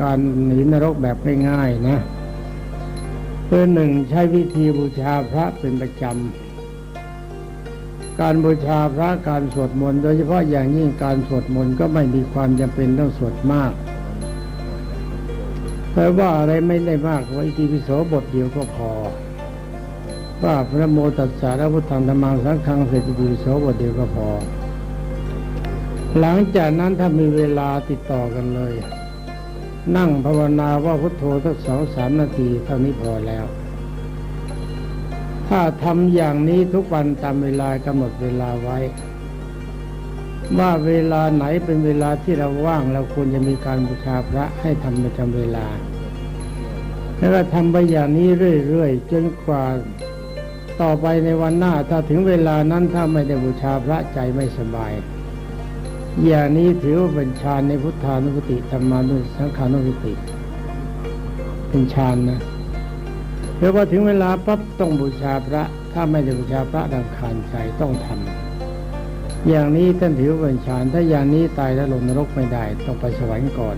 การหนีนรกแบบง่ายๆนะเพื่อหนึ่งใช้วิธีบูชาพระเป็นประจำ การบูชาพระการสวดมนต์โดยเฉพาะอย่างยิ่งการสวดมนต์ก็ไม่มีความจำเป็นต้องสวดมากเพราะว่าอะไรไม่ได้มากไว้ทีพิโสบทเดียวก็พอ ว่าพระโมตัสสะพระพุทธังธรรมังสังฆังเสร็จพิโสบทเดียวก็พอ หลังจากนั้นถ้ามีเวลาติดต่อกันเลย นั่งภาวนาว่าพุทโธสักสองสามนาทีเท่านี้พอแล้ว ถ้าทำอย่างนี้ทุกวันตามเวลากำหนดเวลาไว้ ว่าเวลาไหนเป็นเวลาที่เราว่างเราควรจะมีการบูชาพระให้ทำประจำเวลา แล้วก็ทำไปอย่างนี้เรื่อยๆจนกว่าต่อไปในวันหน้าถ้าถึงเวลานั้นถ้าไม่ได้บูชาพระใจไม่สบาย อย่างนี้ถือว่าเป็นฌานในพุทธานุสติธรรมานุสังขานุสติ เป็นฌานนะแล้วพอถึงเวลาปั๊บต้องบูชาพระ ถ้าไม่ได้บูชาพระดังคานใจต้องทำอย่างนี้ท่านถือว่าเป็นฌาน ถ้าอย่างนี้ตายแล้วลงนรกไม่ได้ ต้องไปสวรรค์ก่อน